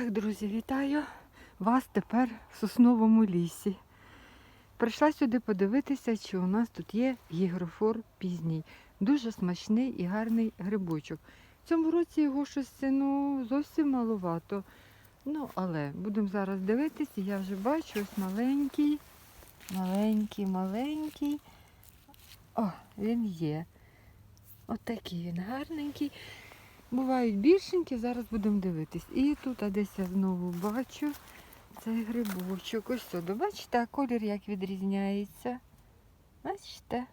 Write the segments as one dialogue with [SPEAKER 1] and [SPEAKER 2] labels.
[SPEAKER 1] Так, друзі, вітаю вас тепер в сосновому лісі. Прийшла сюди подивитися, чи у нас тут є гігрофор пізній. Дуже смачний і гарний грибочок. В цьому році його щось ну, зовсім маловато. Ну, але будемо зараз дивитися, я вже бачу ось маленький, маленький, маленький. О, він є. Отакий він гарненький. Бувають більшенькі, зараз будемо дивитись. І тут а десь я знову бачу цей грибочок. Ось сюди. Бачите, а колір як відрізняється. Бачите?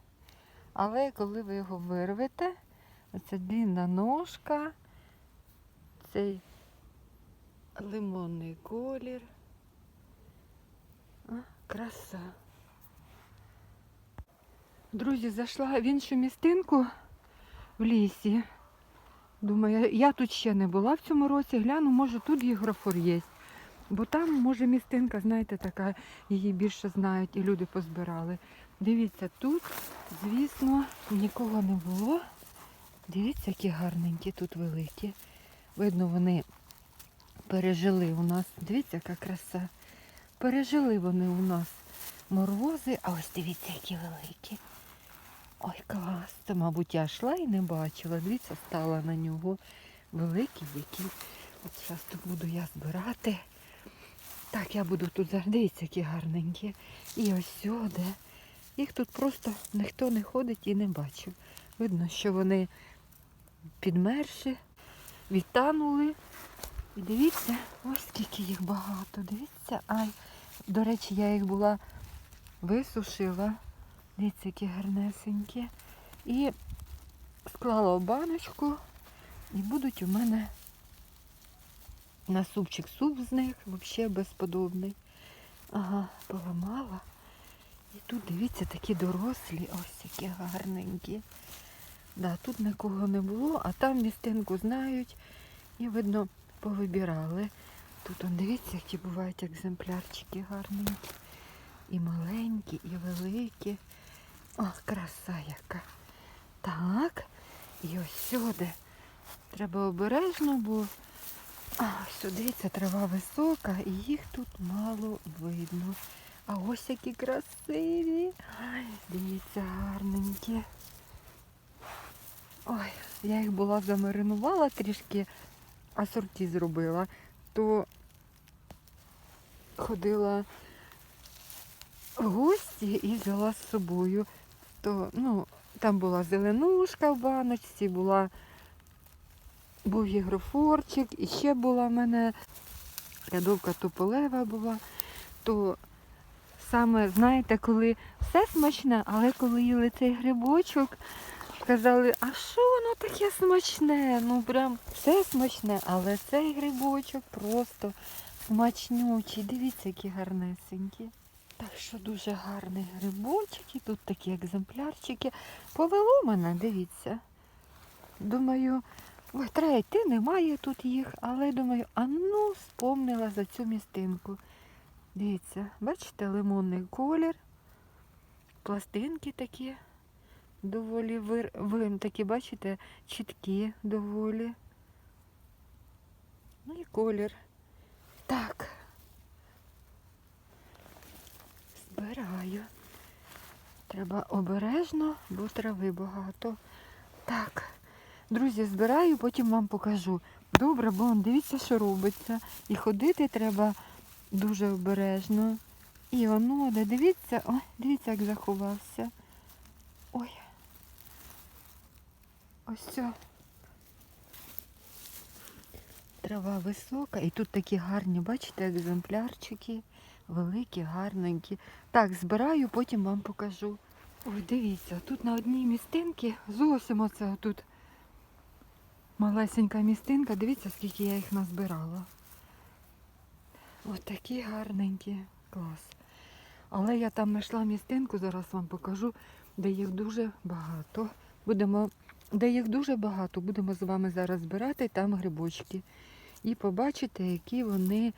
[SPEAKER 1] Але коли ви його вирвете, оця длінна ножка, цей лимонний колір. А, краса. Друзі, зайшла в іншу містинку в лісі. Думаю, я тут ще не була в цьому році, гляну, може тут гігрофор є. Бо там, може, містинка, знаєте, така, її більше знають і люди позбирали. Дивіться, тут, звісно, нікого не було. Дивіться, які гарненькі тут великі. Видно, вони пережили у нас. Дивіться, яка краса. Пережили вони у нас морози, а ось дивіться, які великі. Ой, клас. Це, мабуть, я йшла і не бачила. Дивіться, стала на нього. Великий який. От зараз тут буду я збирати. Так, я буду тут. Дивіться, які гарненькі. І ось сюди. Їх тут просто ніхто не ходить і не бачив. Видно, що вони підмерші, відтанули. І дивіться, ось скільки їх багато. Дивіться, ай. До речі, я їх була висушила. Дивіться, які гарнесенькі. І склала в баночку. І будуть у мене на супчик суп з них, взагалі безподобний. Ага, поламала. І тут, дивіться, такі дорослі, ось які гарненькі. Да, тут нікого не було, а там містинку знають і, видно, повибирали. Тут, он, дивіться, які бувають екземплярчики гарненькі. І маленькі, і великі. О, краса яка. Так. І ось сюди. Треба обережно, бо а, ось дивіться, трава висока і їх тут мало видно. А ось які красиві. Ай, дивіться, гарненькі. Ой, я їх була замаринувала трішки, асорті зробила, то ходила в гості і взяла з собою. То, ну, там була зеленушка в баночці, була, був гігрофорчик, і ще була в мене рядовка тополева була. То саме, знаєте, коли все смачне, але коли їли цей грибочок, казали, а що воно таке смачне? Ну прям все смачне, але цей грибочок просто смачнючий. Дивіться, які гарнесенькі. Так що дуже гарний грибочок, і тут такі екземплярчики. Повело мене, дивіться. Думаю, ой, треба йти, немає тут їх, але думаю, а ну, спомнила за цю містинку. Дивіться, бачите, лимонний колір, пластинки такі доволі вир... ви такі, бачите, чіткі доволі. Ну і колір. Так. Збираю. Треба обережно, бо трави багато. Так, друзі, збираю, потім вам покажу. Добре, бо дивіться, що робиться. І ходити треба дуже обережно. І воно, де дивіться, ой, дивіться, як заховався. Ой. Ось це. Трава висока, і тут такі гарні, бачите, екземплярчики. Великі, гарненькі. Так, збираю, потім вам покажу. Ой, дивіться, тут на одній містинці зовсім оце тут малесенька містинка. Дивіться, скільки я їх назбирала. Ось такі гарненькі. Клас. Але я там знайшла містинку, зараз вам покажу, де їх дуже багато. Будемо, де їх дуже багато, будемо з вами зараз збирати там грибочки. І побачите, які вони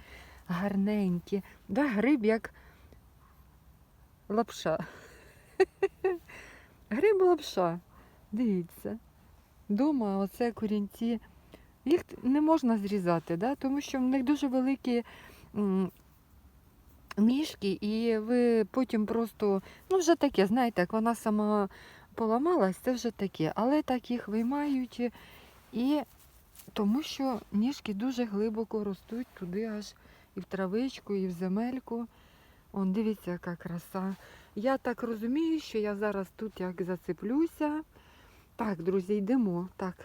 [SPEAKER 1] гарненькі. Да, гриб як лапша. Гриб лапша. Дивіться. Дома оце корінці їх не можна зрізати, да? тому що в них дуже великі м, ніжки, і ви потім просто, ну вже таке, знаєте, як вона сама поламалась, це вже таке. Але так їх виймають, і тому що ніжки дуже глибоко ростуть туди аж і в травичку, і в земельку. Он, дивіться, яка краса. Я так розумію, що я зараз тут як зацеплюся. Так, друзі, йдемо. Так,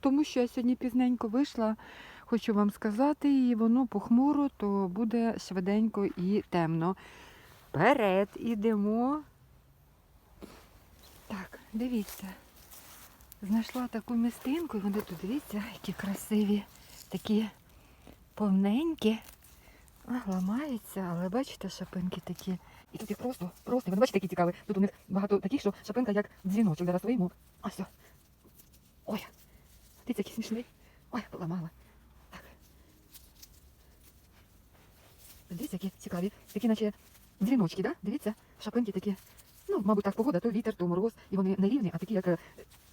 [SPEAKER 1] тому що я сьогодні пізненько вийшла, хочу вам сказати, і воно похмуро, то буде швиденько і темно. Вперед ідемо. Так, дивіться. Знайшла таку містинку, і вони тут, дивіться, які красиві, такі повненькі. А, ламаються, але бачите, шапинки такі. І тут їх просто, просто, ви бачите, які цікаві. Тут у них багато таких, що шапинка як дзвіночок. Зараз вийму. А все. Ой, дивіться, який смішний. Ой, поламала. Так. Дивіться, які цікаві. Такі, наче дзвіночки, да? Дивіться, шапинки такі. Ну, мабуть, так погода, то вітер, то мороз, і вони не рівні, а такі, як е,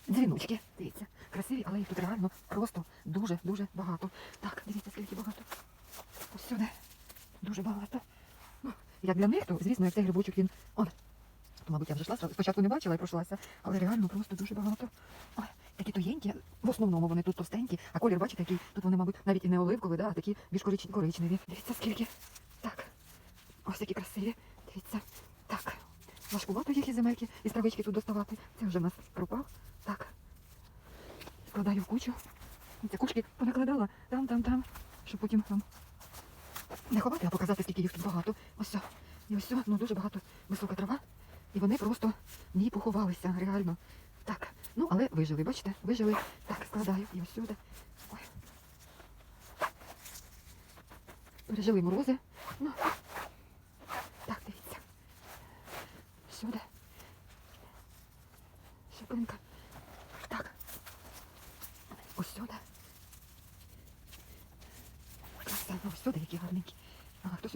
[SPEAKER 1] дзвіночки. Дивіться, красиві, але їх тут реально просто дуже-дуже багато. Так, дивіться, скільки багато. Ось. Дуже багато. Ну, як для них, то, звісно, як цей грибочок він. Он. То, мабуть, я вже йшла, спочатку не бачила і пройшлася, але реально просто дуже багато. Такі тоєнькі, в основному вони тут товстенькі, а колір, бачите, який, тут вони, мабуть, навіть і не оливкові, да, а такі більш корич- коричневі. Дивіться, скільки. Так. Ось які красиві. Дивіться. Так. Важкувато їх із земельки, із травички тут доставати. Це вже в нас пропав. Так. Складаю в кучу. Ці кучки понакладала там, там, там, щоб потім там не ховати, а показати, скільки їх тут багато. Ось все. І ось все, ну дуже багато висока трава. І вони просто в ній поховалися, реально. Так, ну але вижили, бачите? Вижили. Так, складаю. І ось сюди. Ой. Пережили морози. Ну. Так, дивіться. Сюди. Шипинка. Так. Ось сюди. Краса, ось сюди, які гарненькі.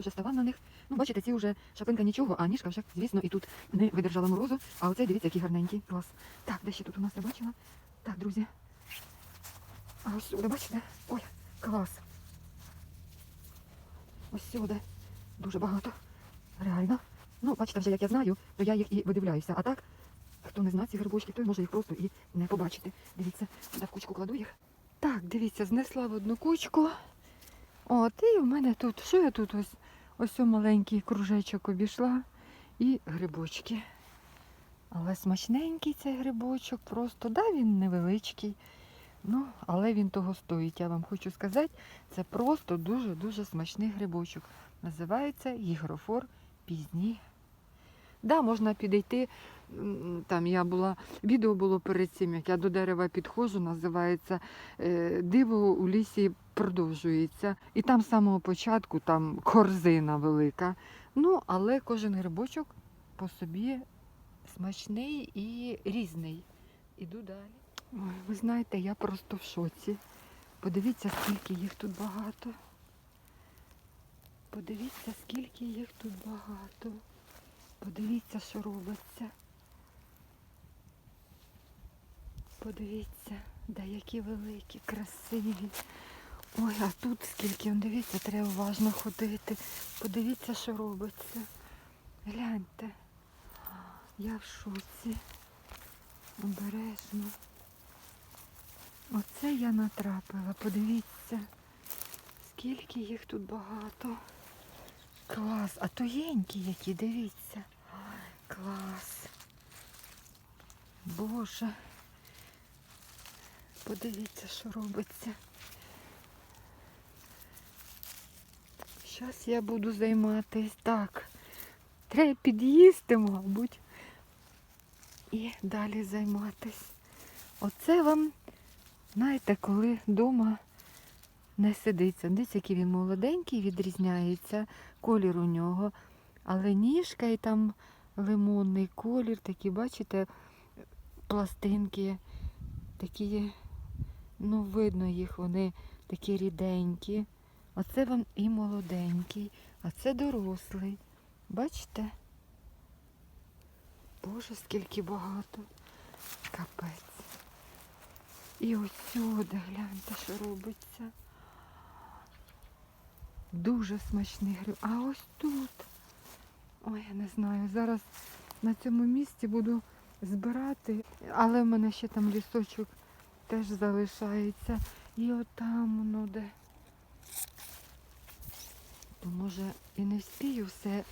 [SPEAKER 1] Уже ставав на них. Ну, бачите, ці вже шапинка нічого, а ніжка вже, звісно, і тут не видержала морозу. А оцей, дивіться, який гарненький. Клас. Так, де ще тут у нас я бачила? Так, друзі. А ось сюди, бачите? Ой, клас. Ось сюди. Дуже багато. Реально. Ну, бачите, вже як я знаю, то я їх і видивляюся. А так, хто не знає ці грибочки, той може їх просто і не побачити. Дивіться, сюди в кучку кладу їх. Так, дивіться, знесла в одну кучку. От, і в мене тут, що я тут ось, ось маленький кружечок обійшла і грибочки. Але смачненький цей грибочок, просто, да, він невеличкий. Ну, але він того стоїть. Я вам хочу сказати, це просто дуже-дуже смачний грибочок. Називається гігрофор пізній. Да, можна підійти. Там я була, відео було перед цим, як я до дерева підходжу, називається е, Диво у лісі продовжується. І там з самого початку там корзина велика. Ну, але кожен грибочок по собі смачний і різний. Іду далі. Ой, ви знаєте, я просто в шоці. Подивіться, скільки їх тут багато. Подивіться, скільки їх тут багато. Подивіться, що робиться. Подивіться, да які великі, красиві. Ой, а тут скільки, дивіться, треба уважно ходити. Подивіться, що робиться. Гляньте. Я в шоці. Обережно. Оце я натрапила, подивіться, скільки їх тут багато. Клас, а тоєнькі які, дивіться. Ой, клас. Боже. Подивіться, що робиться. Зараз я буду займатися. Так. Треба під'їсти, мабуть. І далі займатися. Оце вам, знаєте, коли вдома не сидиться. Дивіться, який він молоденький, відрізняється, колір у нього. Але ніжка і там лимонний колір, такі, бачите, пластинки, такі, ну, видно їх, вони такі ріденькі. Оце вам і молоденький, а це дорослий. Бачите? Боже, скільки багато. Капець. І ось сюди, гляньте, що робиться. Дуже смачний гриб. А ось тут. Ой, я не знаю. Зараз на цьому місці буду збирати, але в мене ще там лісочок теж залишається. І отам воно де. То може і не встигаю все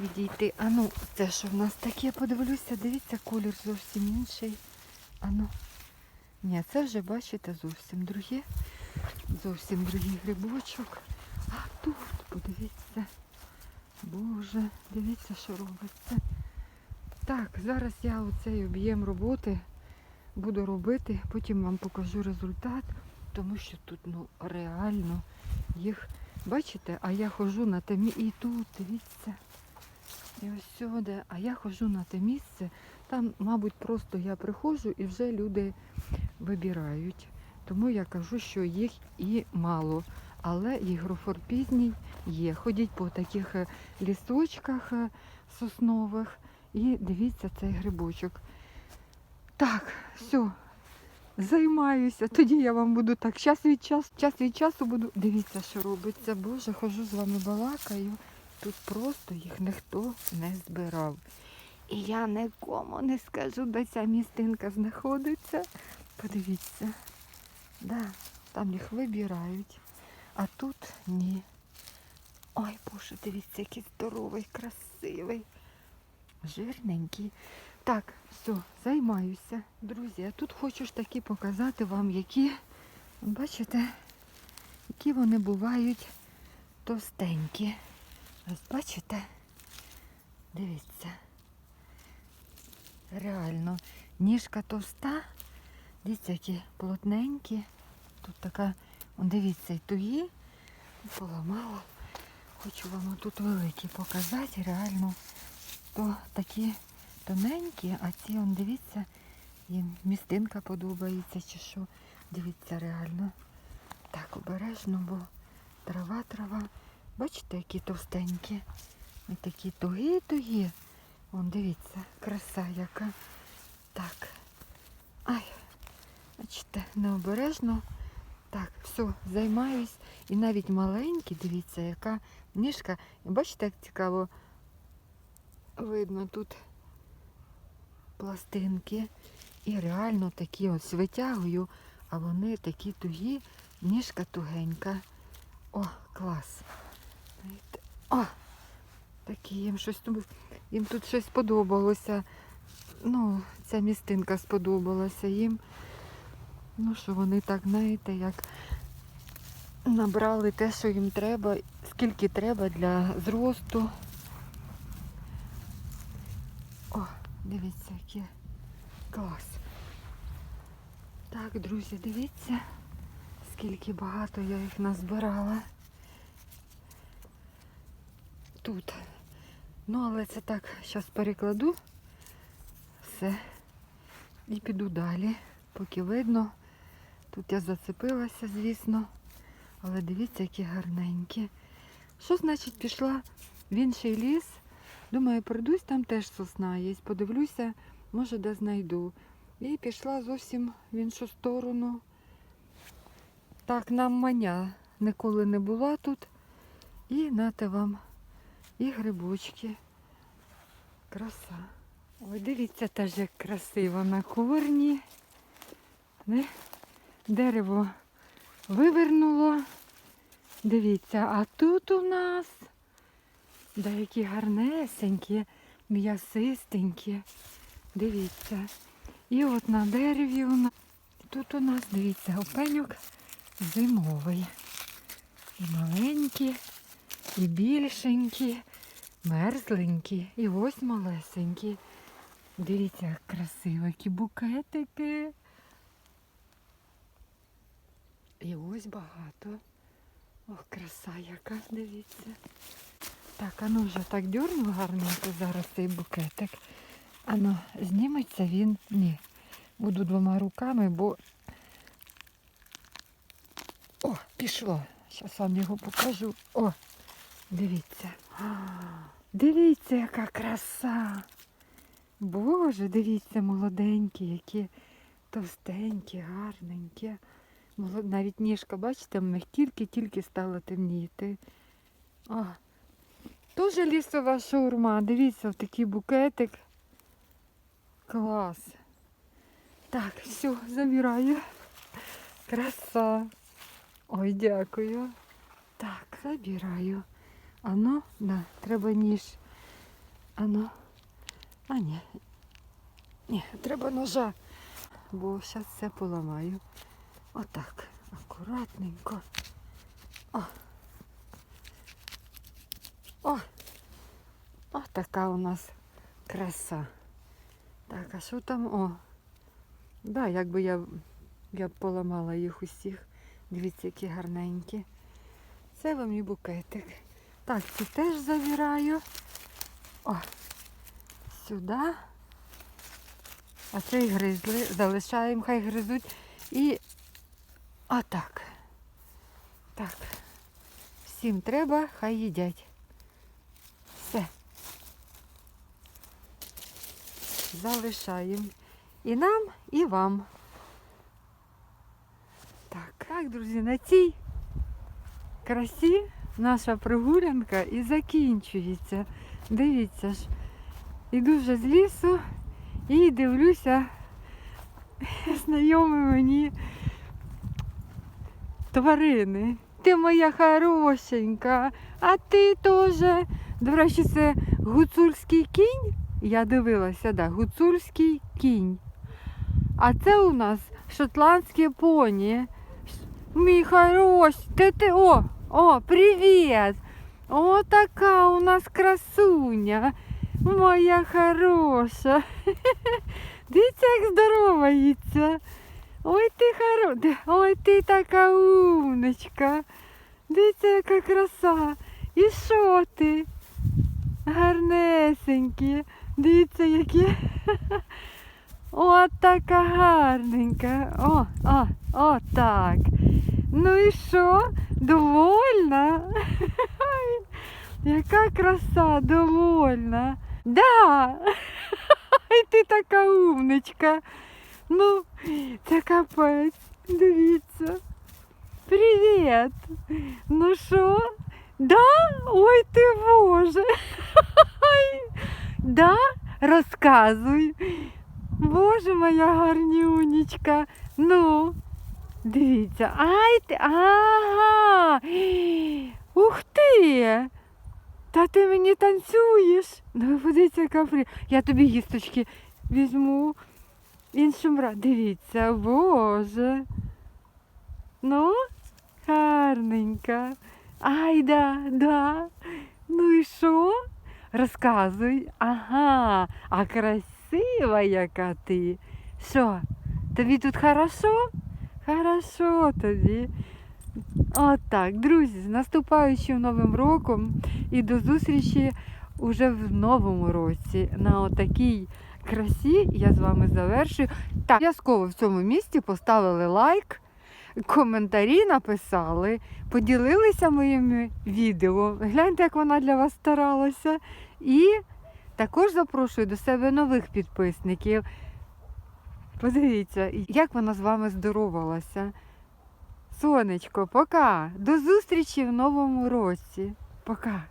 [SPEAKER 1] відійти. А ну, це що в нас таке? Подивлюся, дивіться, колір зовсім інший. А ну. Ні, це вже бачите зовсім друге. Зовсім другий грибочок. Тут, подивіться. Боже, дивіться, що робиться. Так, зараз я оцей об'єм роботи буду робити, потім вам покажу результат, тому що тут ну реально їх, бачите, а я ходжу на те місце, і тут, дивіться. І ось сюди, а я ходжу на те місце. Там, мабуть, просто я приходжу і вже люди вибирають. Тому я кажу, що їх і мало. Але ігрофор пізній є. Ходіть по таких е, лісочках е, соснових і дивіться цей грибочок. Так, все, займаюся. Тоді я вам буду так час від часу, час від часу буду. Дивіться, що робиться. Боже, хожу з вами балакаю. Тут просто їх ніхто не збирав. І я нікому не скажу, де ця містинка знаходиться. Подивіться. Да, там їх вибирають. А тут ні. Ой, Боже, дивіться, який здоровий, красивий, жирненький. Так, все, займаюся. Друзі, я тут хочу ж таки показати вам, які, бачите, які вони бувають товстенькі. Ось бачите? Дивіться. Реально, ніжка товста, дивіться, які плотненькі. Тут така, он, дивіться, і туї поламала. Хочу вам тут великі показати. Реально, то такі тоненькі, а ці, он, дивіться, їм містинка подобається чи що. Дивіться, реально. Так, обережно, бо трава, трава. Бачите, які товстенькі. І такі тугі-тугі. Вон, дивіться, краса яка. Так. Ай, бачите, необережно. Так, все, займаюсь. І навіть маленькі, дивіться, яка ніжка. Бачите, як цікаво видно тут пластинки. І реально такі ось витягую, а вони такі тугі, ніжка тугенька. О, клас. О! Такі їм щось їм тут щось сподобалося. Ну, ця містинка сподобалася їм. Ну, що вони так, знаєте, як набрали те, що їм треба, скільки треба для зросту. О, дивіться, який клас. Так, друзі, дивіться, скільки багато я їх назбирала. Тут. Ну, але це так, зараз перекладу все і піду далі, поки видно. Тут я зацепилася, звісно. Але дивіться, які гарненькі. Що значить пішла в інший ліс? Думаю, пройдусь, там теж сосна є. Подивлюся, може де знайду. І пішла зовсім в іншу сторону. Так, нам маня ніколи не була тут. І нате вам і грибочки. Краса. Ой, дивіться теж, як красиво на корні. Не? Дерево вивернуло. Дивіться, а тут у нас деякі гарнесенькі, м'ясистенькі. Дивіться. І от на дереві у нас. Тут у нас, дивіться, опеньок зимовий. І маленькі, і більшенькі, мерзленькі, і ось малесенькі. Дивіться, як красиво, які букетики. І ось багато. Ох, краса яка, дивіться. Так, а ну вже так дьорну гарненько зараз цей букетик. Ану, зніметься він. Ні. Буду двома руками, бо... О, пішло. Зараз вам його покажу. О, дивіться. А, Дивіться, яка краса. Боже, дивіться, молоденькі, які Товстенькі, гарненькі. Навіть ніжка, бачите, в них тільки-тільки стала темніти. О, Теж лісова шаурма. Дивіться, в такий букетик. Клас. Так, все, забираю. Краса. Ой, дякую. Так, забираю. Ано, да, треба ніж. Ано. А ні. Ні, треба ножа. Бо зараз все поламаю. Отак. Акуратненько. О. О. О, така у нас краса. Так, а що там? О. Да, якби я, я б поламала їх усіх. Дивіться, які гарненькі. Це вам і букетик. Так, ці теж забираю. О, сюди. А цей гризли. Залишаємо, хай гризуть. І отак. Так. Всім треба, хай їдять. Все. Залишаємо. І нам, і вам. Так, так, друзі, на цій красі наша прогулянка і закінчується. Дивіться ж, іду вже з лісу і дивлюся знайомі мені тварини. Ти моя хорошенька, а ти теж. До речі, це гуцульський кінь. Я дивилася, да, гуцульський кінь. А це у нас шотландське поні. Мій хорош, ти ти о, о, привіт! О, така у нас красуня. Моя хороша. Дивіться, як здоровається. Ой, ти хоро... Ой, ти така умничка. Дивіться, яка краса. І що ти? Гарнесенькі. Дивіться, які. О, така гарненька. О, о, о, так. Ну і що? Довольна? Яка краса, довольна. Да. Ой, ти така умничка. Ну, це капець. Дивіться. Привіт. Ну що? Да? Ой ти Боже. Ой. Да? Розказуй. Боже моя гарнюнечка. Ну, дивіться. Ай ти. Ага. Ух ти. Та ти мені танцюєш. Ну, ви подивіться, яка фрі. Я тобі їсточки візьму. Іншим раз. Дивіться, Боже. Ну, гарненька. Ай, да. Ну і що? Розказуй. Ага, а красива яка ти. Що? Тобі тут хорошо? Хорошо тобі. Отак, друзі, з наступаючим новим роком і до зустрічі уже в новому році. На отакій красі я з вами завершую. Так, обов'язково в цьому місці поставили лайк, коментарі написали, поділилися моїми відео. Гляньте, як вона для вас старалася. І також запрошую до себе нових підписників. Подивіться, як вона з вами здоровалася. Сонечко, пока. До зустрічі в новому році. Пока.